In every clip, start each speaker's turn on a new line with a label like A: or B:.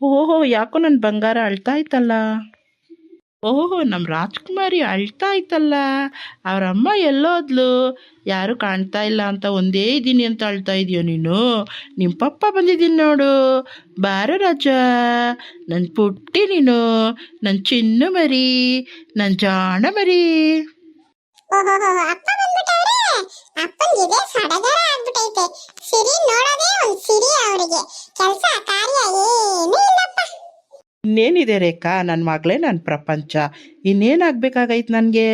A: ಓಹೋ, ಯಾಕೋ ನನ್ನ ಬಂಗಾರ ಅಳ್ತಾ ಇತ್ತಲ್ಲ? ಓಹೋ ನಮ್ಮ ರಾಜ್ಕುಮಾರಿ ಅಳ್ತಾ ಇತ್ತಲ್ಲ? ಅಮ್ಮ ಎಲ್ಲೋದ್ಲು? ಯಾರು ಕಾಣ್ತಾ ಇಲ್ಲ ಅಂತ ಒಂದೇ ಇದ್ದೀನಿ ಅಂತ ಅಳ್ತಾ ಇದೆಯೋ ನೀನು? ನಿಮ್ಮ ಪಪ್ಪ ಬಂದಿದ್ದೀನಿ ನೋಡು. ಬಾರ ರಾಜ. ನನ್ನ ಪುಟ್ಟಿ ನೀನು. ನನ್ನ ಚಿನ್ನ ಮರಿ. ನನ್ನ ಜಾಣ ಮರಿ.
B: ಅಪ್ಪ ಬಂದ್ಬಿಟ್ಟವ್ರೆ ಅಪ್ಪಂಗಿದೆ ಸಡಗರ ಆಗ್ಬಿಟ್ಟೈತೆ ಸಿರಿ ನೋಡೋದೇ ಒಂದ್ ಸಿರಿ ಅವರಿಗೆ ಕೆಲಸ ಕಾರ್ಯ ಏನೂ ಇಲ್ಲಪ್ಪ
A: ಇನ್ನೇನಿದೆ ರೇಖಾ? ನನ್ನ ಮಗಳೇ ನನ್ನ ಪ್ರಪಂಚ. ಇನ್ನೇನಾಗಬೇಕಾಗೈತೆ ನನಗೆ?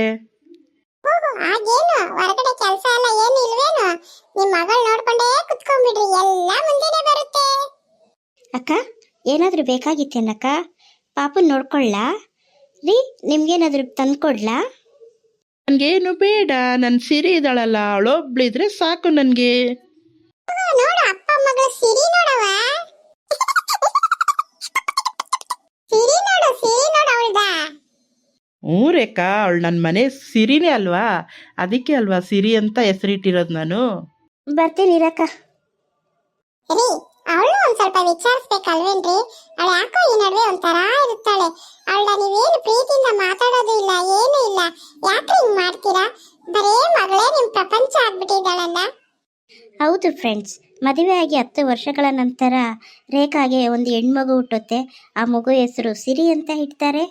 B: ಹೊರಗಡೆ ಕೆಲಸ ಎಲ್ಲ ಏನು ಇಲ್ವೇನು? ನಿಮ್ ಮಗಳು ನೋಡ್ಕೊಂಡೇ ಕುತ್ಕೊಂಡ್ಬಿಡ್ರಿ. ಎಲ್ಲ ಮುಂದೆನೆ ಬರುತ್ತೆ.
C: ಅಕ್ಕ ಏನಾದರೂ ಬೇಕಾಗಿತ್ತೇನಕ್ಕ ಪಾಪ ನೋಡ್ಕೊಳ್ಳಾ ರೀ ನಿಮ್ಗೇನಾದ್ರೂ ತಂದ್ಕೊಡ್ಲಾ?
A: ನನಗೇನು ಬೇಡ. ನನ್ನ ಸಿರಿ ಇದ್ದಾಳಲ್ಲ ಅವಳೊಬ್ಳಿದ್ರೆ ಸಾಕು ನನಗೆ
B: ಓ, ನೋಡು ಅಪ್ಪ ಮಗಳು ಸಿರಿ ನೋಡವ ಸಿರಿ ನೋಡು ಸಿರಿ ನೋಡು ಅವಳ್ದ
A: ಹ್ಞೂ ರೇಖಾ ಅವಳು ನನ್ನ ಮನೆ ಸಿರಿನೇ ಅಲ್ವಾ? ಅದಕ್ಕೆ ಅಲ್ವಾ ಸಿರಿ ಅಂತ ಹೆಸರಿಟ್ಟಿರೋದು ನಾನು?
C: ಬರ್ತೀನಿ ರಕ್ಕ
B: ರೀ ಅವಳು ಒಂದ್ ಸ್ವಲ್ಪ ವಿಚಾರಿಸ್ಬೇಕಲ್ವೇನ್ರಿ? ಅವಳು ಯಾಕೋ ಈ ನಡುವೆ ಒಂಥರ ಇರುತ್ತಾಳೆ. ಅವಳ ನೀವೇನು ಪ್ರೀತಿಯಿಂದ ಮಾತಾಡೋದು ಇಲ್ಲ ಏನು ಇಲ್ಲ. ಯಾಕೆ ಹಿಂಗ್ ಮಾಡ್ತೀರಾ? ಬರೇ ಮಗಳೇ ನಿಮ್ ಪ್ರಪಂಚ ಆಗ್ಬಿಟ್ಟಿದ್ದಾಳಲ್ಲ.
C: ಹೌದು ಫ್ರೆಂಡ್ಸ್ ಮದುವೆಯಾಗಿ ಹತ್ತು ವರ್ಷಗಳ ನಂತರ ರೇಖಾಗೆ ಒಂದು ಹೆಣ್ಮಗು ಹುಟ್ಟುತ್ತೆ. ಆ ಮಗು ಹೆಸರು ಸಿರಿ ಅಂತ ಇಡ್ತಾರೆ.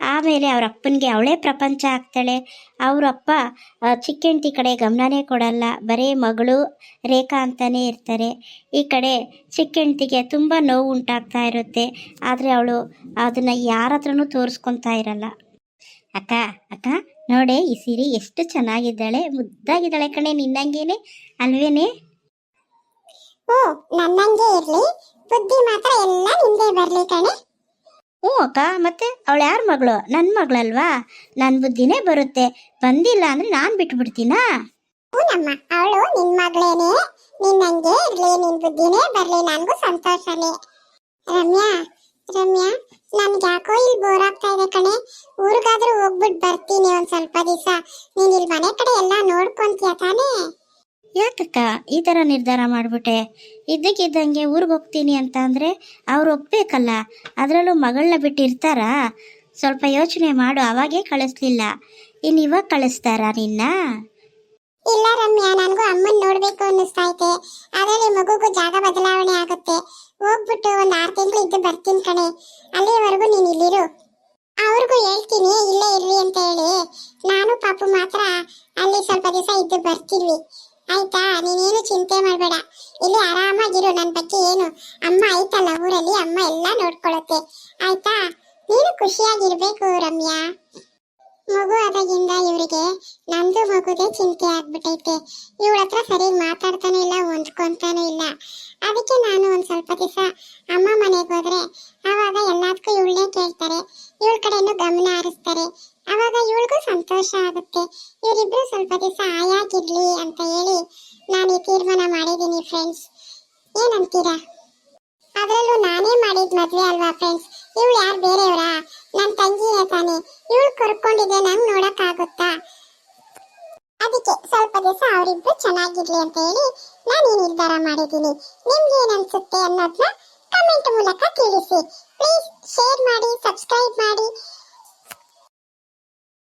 C: ಆಮೇಲೆ ಅವ್ರ ಅಪ್ಪನಿಗೆ ಅವಳೇ ಪ್ರಪಂಚ ಆಗ್ತಾಳೆ. ಅವರಪ್ಪ ಅಪ್ಪ ಆ, ಚಿಕ್ಕ ಹೆಂಡ್ತಿ ಕಡೆ ಗಮನನೇ ಕೊಡಲ್ಲ. ಬರೀ ಮಗಳು ರೇಖಾ ಅಂತಲೇ ಇರ್ತಾರೆ. ಈ ಕಡೆ ಚಿಕ್ಕ ಹೆಂಡ್ತಿಗೆ ತುಂಬ ನೋವು ಉಂಟಾಗ್ತಾ ಇರುತ್ತೆ. ಆದರೆ ಅವಳು ಅದನ್ನು ಯಾರ ಹತ್ರನೂ ತೋರಿಸ್ಕೊತಾ ಇರಲ್ಲ. ಅಕ್ಕ ಅಕ್ಕ ನೋಡೆ ಈ ಸೀರೆ ಎಷ್ಟು ಚೆನ್ನಾಗಿದ್ದಾಳೆ. ಮುದ್ದಾಗಿದ್ದಾಳೆ ಕಣೆ ನಿನ್ನಂಗೇನೆ? ಅಲ್ವೇನೆ?
B: ಓ ನನ್ನಂಗೆ ಇರಲಿ. ಬುದ್ಧಿ ಮಾತ್ರ ಎಲ್ಲ ನಿಂದೆ ಬರಲಿ ಕಣೆ.
C: ಹ್ಞೂ ಅಕ್ಕ, ಮತ್ತೆ ಅವಳು ಯಾರ ಮಗಳು? ನನ್ನ ಮಗಳಲ್ವಾ? ನನ್ನ ಬುದ್ಧಿನೇ ಬರುತ್ತೆ. ಬಂದಿಲ್ಲ ಅಂದ್ರೆ ನಾನು ಬಿಟ್ಬಿಡ್ತೀನಾ?
B: ಹೂನಮ್ಮ ಅವಳು ನಿನ್ ಮಗಳೇನೆ. ನಿನ್ನಂಗೆ ಇರ್ಲಿ, ನಿನ್ ಬುದ್ಧಿನೇ ಬರ್ಲಿ, ನನ್ಗೂ ಸಂತೋಷನೇ. ರಮ್ಯಾ ರಮ್ಯಾ, ನನ್ಗೆ ಯಾಕೋ ಇಲ್ಲಿ ಬೋರ್ ಆಗ್ತಾ ಇದೆ ಕಣೆ. ಊರಿಗಾದ್ರೂ ಹೋಗ್ಬಿಟ್ಟು ಬರ್ತೀನಿ ಒಂದ್ ಸ್ವಲ್ಪ ದಿವಸ. ನೀನ್ ಇಲ್ಲಿ ಮನೆ ಕಡೆ ಎಲ್ಲ ನೋಡ್ಕೊಂತೀಯ ತಾನೇ?
C: ಯಾಕಕ್ಕ ಈ ಥರ ನಿರ್ಧಾರ ಮಾಡಿಬಿಟ್ಟೆ? ಇದ್ದಕ್ಕಿದ್ದಂಗೆ ಊರಿಗೆ ಹೋಗ್ತೀನಿ ಅಂತ ಅಂದರೆ ಅವ್ರು ಒಪ್ಬೇಕಲ್ಲ? ಅದರಲ್ಲೂ ಮಗಳನ್ನ ಬಿಟ್ಟಿರ್ತಾರಾ? ಸ್ವಲ್ಪ ಯೋಚನೆ ಮಾಡು, ಅವಾಗೇ ಕಳಿಸ್ಲಿಲ್ಲ. ಇನ್ನು ಇವಾಗ ಕಳಿಸ್ತಾರಾ ನಿನ್ನ?
B: ಇಲ್ಲ ರಮ್ಯಾ, ನನಗೂ ಅಮ್ಮನ್ ನೋಡ್ಬೇಕು ಅನ್ನಿಸ್ತಾ ಐತೆ. ಅದ್ರಲ್ಲಿ ಮಗುಗೂ ಜಾಗ ಬದಲಾವಣೆ ಆಗುತ್ತೆ. ಹೋಗ್ಬಿಟ್ಟು ಒಂದ್ ಆರ್ ತಿಂಗಳು ಇದ್ದು ಬರ್ತೀನಿ ಕಣೆ. ಅಲ್ಲಿವರೆಗೂ ನೀನ್ ಇಲ್ಲಿರು. ಅವ್ರಿಗೂ ಹೇಳ್ತೀನಿ, ಇಲ್ಲೇ ಇರ್ಲಿ ಅಂತ ಹೇಳಿ. ನಾನು ಪಾಪು ಮಾತ್ರ ಅಲ್ಲಿ ಸ್ವಲ್ಪ ದಿವಸ ಇದ್ದು ಬರ್ತೀವಿ. ಆಯ್ತಾ, ನೀನೇನು ಚಿಂತೆ ಮಾಡಬೇಡ. ಇಲ್ಲಿ ಆರಾಮಾಗಿರು ನನ್ನ ಬಗ್ಗೆ ಏನು? ಅಮ್ಮ ಆಯ್ತಲ್ಲ ಊರಲ್ಲಿ? ಅಮ್ಮ ಎಲ್ಲ ನೋಡ್ಕೊಳತ್ತೆ. ಆಯ್ತಾ? ನೀನು ಖುಷಿಯಾಗಿರ್ಬೇಕು, ರಮ್ಯಾ. ಮಗು ಆದಾಗಿಂದ ಇವರಿಗೆ ನಂದು ಮಗುದೇ ಚಿಂತೆ ಆಗ್ಬಿಟ್ಟೈತೆ. ಇವಳ ಹತ್ರ ಸರಿಯಾಗಿ ಮಾತಾಡ್ತಾನೆ ಇಲ್ಲ, ಹೊಂದ್ಕೊಂತಾನೆ ಇಲ್ಲ. ಅದಕ್ಕೆ ನಾನು ಒಂದ್ ಸ್ವಲ್ಪ ದಿವಸ ಇವರಿಬ್ರು ಸ್ವಲ್ಪ ದಿವಸ ಆಯಾಗಿರ್ಲಿ ಅಂತ ಹೇಳಿ ನಾನು ಈ ತೀರ್ಮಾನ ಮಾಡಿದ್ದೀನಿ ಫ್ರೆಂಡ್ಸ್ ಏನಂತೀರಾ? ಅದರಲ್ಲೂ ನಾನೇ ಮಾಡಿದ್ ಮದ್ವೆ ಅಲ್ವಾ ಫ್ರೆಂಡ್ಸ್ ಇವಳು ಯಾರು ಬೇರೆಯವರಾ? ನನ್ನ ತಂಗಿನೇ ತಾನೆ. ಇವಳು ಕರ್ಕೊಂಡಿದ್ದೆ ನಂಗೆ ನೋಡೋಕ್ಕಾಗುತ್ತಾ? ಅದಕ್ಕೆ ಸ್ವಲ್ಪ ದಿವಸ ಅವರಿಬ್ರು ಚೆನ್ನಾಗಿರ್ಲಿ ಅಂತ ಹೇಳಿ ನಾನು ಈ ನಿರ್ಧಾರ ಮಾಡಿದ್ದೀನಿ. ನಿಮ್ಗೆ ಏನನ್ಸುತ್ತೆ ಅನ್ನೋದನ್ನ ಕಮೆಂಟ್ ಮೂಲಕ ತಿಳಿಸಿ. ಪ್ಲೀಸ್ ಶೇರ್ ಮಾಡಿ ಸಬ್ಸ್ಕ್ರೈಬ್ ಮಾಡಿ.